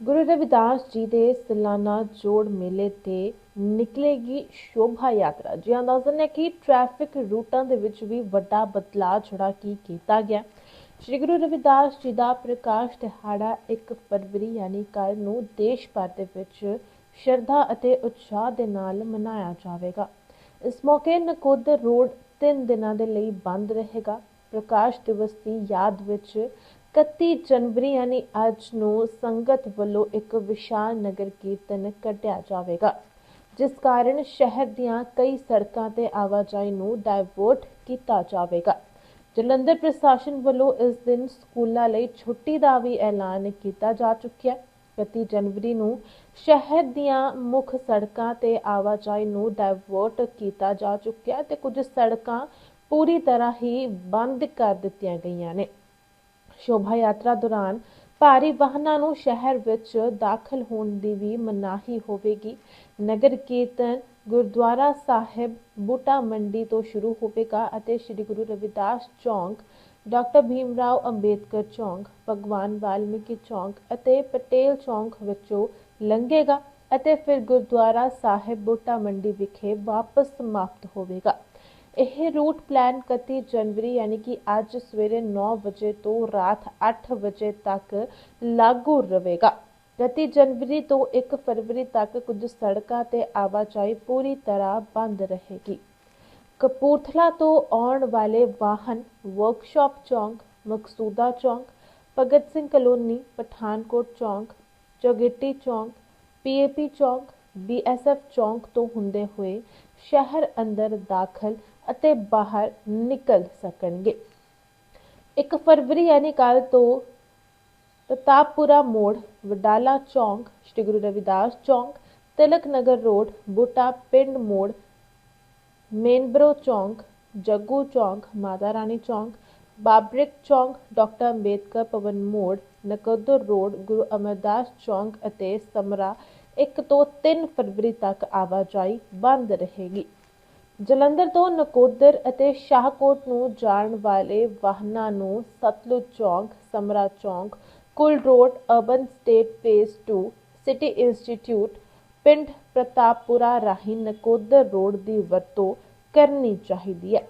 ਗੁਰੂ ਰਵਿਦਾਸ ਜੀ ਦੇ ਸਾਲਾਨਾ ਜੋੜ ਮੇਲੇ ਤੇ ਨਿਕਲੇਗੀ ਸ਼ੋਭਾ ਯਾਤਰਾ। ਜੀ ਅੰਦਾਜ਼ਨ ਹੈ ਕਿ ਟ੍ਰੈਫਿਕ ਰੂਟਾਂ ਦੇ ਵਿੱਚ ਵੀ ਵੱਡਾ ਬਦਲਾਅ ਜਿਹੜਾ ਕੀ ਕੀਤਾ ਗਿਆ। ਸ਼੍ਰੀ ਗੁਰੂ ਰਵਿਦਾਸ ਜੀ ਦਾ ਪ੍ਰਕਾਸ਼ ਦਿਹਾੜਾ 1 ਫਰਵਰੀ ਯਾਨੀ ਕੱਲ ਨੂੰ ਦੇਸ਼ ਭਰ ਦੇ ਵਿੱਚ ਸ਼ਰਧਾ ਅਤੇ ਉਤਸ਼ਾਹ ਦੇ ਨਾਲ ਮਨਾਇਆ ਜਾਵੇਗਾ। ਇਸ ਮੌਕੇ ਨਕੋਦਰ ਰੋਡ 3 ਦਿਨਾਂ ਦੇ ਲਈ ਬੰਦ ਰਹੇਗਾ। ਪ੍ਰਕਾਸ਼ ਦਿਵਸ ਦੀ ਯਾਦ ਵਿੱਚ 31 ਜਨਵਰੀ ਯਾਨੀ ਅੱਜ ਨੂੰ ਸੰਗਤ ਵੱਲੋਂ ਇੱਕ ਵਿਸ਼ਾਲ ਨਗਰ ਕੀਰਤਨ ਕੱਢਿਆ ਜਾਵੇਗਾ, ਜਿਸ ਕਾਰਨ ਸ਼ਹਿਰ ਦੀਆਂ ਕਈ ਸੜਕਾਂ ਤੇ ਆਵਾਜਾਈ ਨੂੰ ਡਾਇਵਰਟ ਕੀਤਾ ਜਾਵੇਗਾ। ਜਲੰਧਰ ਪ੍ਰਸ਼ਾਸਨ ਵੱਲੋਂ ਇਸ ਦਿਨ ਸਕੂਲਾਂ ਲਈ ਛੁੱਟੀ ਦਾ ਵੀ ਐਲਾਨ ਕੀਤਾ ਜਾ ਚੁੱਕਿਆ ਹੈ। 31 ਜਨਵਰੀ ਨੂੰ ਸ਼ਹਿਰ ਦੀਆਂ ਮੁੱਖ ਸੜਕਾਂ ਤੇ ਆਵਾਜਾਈ ਨੂੰ ਡਾਇਵਰਟ ਕੀਤਾ ਜਾ ਚੁੱਕਿਆ ਤੇ ਕੁਝ ਸੜਕਾਂ ਪੂਰੀ ਤਰ੍ਹਾਂ ਹੀ ਬੰਦ ਕਰ ਦਿੱਤੀਆਂ ਗਈਆਂ ਨੇ। ਸ਼ੋਭਾ ਯਾਤਰਾ ਦੌਰਾਨ ਭਾਰੀ ਵਾਹਨਾਂ ਨੂੰ ਸ਼ਹਿਰ ਵਿੱਚ ਦਾਖਲ ਹੋਣ ਦੀ ਵੀ ਮਨਾਹੀ ਹੋਵੇਗੀ। ਨਗਰ ਕੀਰਤਨ ਗੁਰਦੁਆਰਾ ਸਾਹਿਬ ਬੂਟਾ ਮੰਡੀ ਤੋਂ ਸ਼ੁਰੂ ਹੋਵੇਗਾ ਅਤੇ ਸ੍ਰੀ ਗੁਰੂ ਰਵਿਦਾਸ ਚੌਂਕ, ਡਾਕਟਰ ਭੀਮ ਰਾਓ ਅੰਬੇਦਕਰ ਚੌਂਕ, ਭਗਵਾਨ ਵਾਲਮੀਕੀ ਚੌਂਕ ਅਤੇ ਪਟੇਲ ਚੌਂਕ ਵਿੱਚੋਂ ਲੰਘੇਗਾ ਅਤੇ ਫਿਰ ਗੁਰਦੁਆਰਾ ਸਾਹਿਬ ਬੂਟਾ ਮੰਡੀ ਵਿਖੇ ਵਾਪਸ ਸਮਾਪਤ ਹੋਵੇਗਾ। ਇਹ ਰੂਟ ਪਲਾਨ 31 ਜਨਵਰੀ, ਯਾਨੀ ਕਿ ਅੱਜ ਸਵੇਰੇ 9 ਵਜੇ ਤੋਂ ਰਾਤ 8 ਵਜੇ ਤੱਕ ਲਾਗੂ ਰਹੇਗਾ। 31 ਜਨਵਰੀ ਤੋਂ 1 ਫਰਵਰੀ ਤੱਕ ਕੁਝ ਸੜਕਾਂ ਤੇ ਆਵਾਜਾਈ ਪੂਰੀ ਤਰ੍ਹਾਂ ਬੰਦ ਰਹੇਗੀ। ਕਪੂਰਥਲਾ ਤੋਂ ਆਉਣ ਵਾਲੇ ਵਾਹਨ ਵਰਕਸ਼ਾਪ ਚੌਂਕ, ਮਕਸੂਦਾ ਚੌਂਕ, ਭਗਤ ਸਿੰਘ ਕਲੋਨੀ, ਪਠਾਨਕੋਟ ਚੌਂਕ, ਚੌਗੇਟੀ ਚੌਂਕ, ਪੀਏਪੀ ਚੌਂਕ ਬੀਐਸਐਫ ਚੌਂਕ ਤੋਂ ਹੁੰਦੇ ਹੋਏ ਸ਼ਹਿਰ ਅੰਦਰ ਦਾਖਲ ਅਤੇ ਬਾਹਰ ਨਿਕਲ ਸਕਣਗੇ। 1 ਫਰਵਰੀ ਯਾਨੀ ਕੱਲ ਤੋਂ ਪ੍ਰਤਾਪਪੁਰਾ ਮੋੜ, ਵਡਾਲਾ ਚੌਂਕ, ਸ੍ਰੀ ਗੁਰੂ ਰਵਿਦਾਸ ਚੌਂਕ, ਤਿਲਕ ਨਗਰ ਰੋਡ, ਬੂਟਾ ਪਿੰਡ ਮੋੜ, ਮੇਨਬਰੋ ਚੌਂਕ, ਜੱਗੂ ਚੌਂਕ, ਮਾਤਾ ਰਾਣੀ ਚੌਂਕ, ਬਾਬਰਿਕ ਚੌਂਕ, ਡਾਕਟਰ ਅੰਬੇਦਕਰ ਭਵਨ ਮੋੜ, ਨਕੋਦਰ ਰੋਡ, ਗੁਰੂ ਅਮਰਦਾਸ ਚੌਂਕ ਅਤੇ ਸਮਰਾ 1 ਤੋਂ 3 ਫਰਵਰੀ ਤੱਕ ਆਵਾਜਾਈ ਬੰਦ ਰਹੇਗੀ। ਜਲੰਧਰ ਤੋਂ ਨਕੋਦਰ ਅਤੇ ਸ਼ਾਹਕੋਟ ਨੂੰ ਜਾਣ ਵਾਲੇ ਵਾਹਨਾਂ ਨੂੰ ਸਤਲੁਜ ਚੌਂਕ, ਸਮਰਾ ਚੌਂਕ, cool road, urban estate phase 2 city institute, ਪਿੰਡ ਪ੍ਰਤਾਪਪੁਰਾ ਰਾਹੀਂ ਨਕੋਦਰ ਰੋਡ ਦੀ ਵਰਤੋਂ ਕਰਨੀ ਚਾਹੀਦੀ ਹੈ।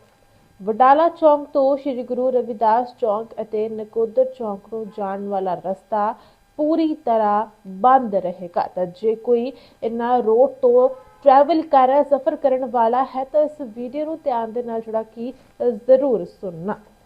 ਵਡਾਲਾ ਚੌਂਕ ਤੋਂ ਸ੍ਰੀ ਗੁਰੂ ਰਵਿਦਾਸ ਚੌਂਕ ਅਤੇ ਨਕੋਦਰ ਚੌਂਕ ਨੂੰ ਜਾਣ ਵਾਲਾ ਰਸਤਾ ਪੂਰੀ ਤਰ੍ਹਾਂ ਬੰਦ ਰਹੇਗਾ। ਤਾਂ ਜੇ ਕੋਈ ਇਨਾ ਰੋਡ ਤੋਂ ਟਰੈਵਲ ਕਰ ਰਿਹਾ ਸਫ਼ਰ ਕਰਨ ਵਾਲਾ ਹੈ, ਤਾਂ ਇਸ ਵੀਡੀਓ ਨੂੰ ਧਿਆਨ ਦੇ ਨਾਲ ਜਿਹੜਾ ਕਿ ਜ਼ਰੂਰ ਸੁਣਨਾ।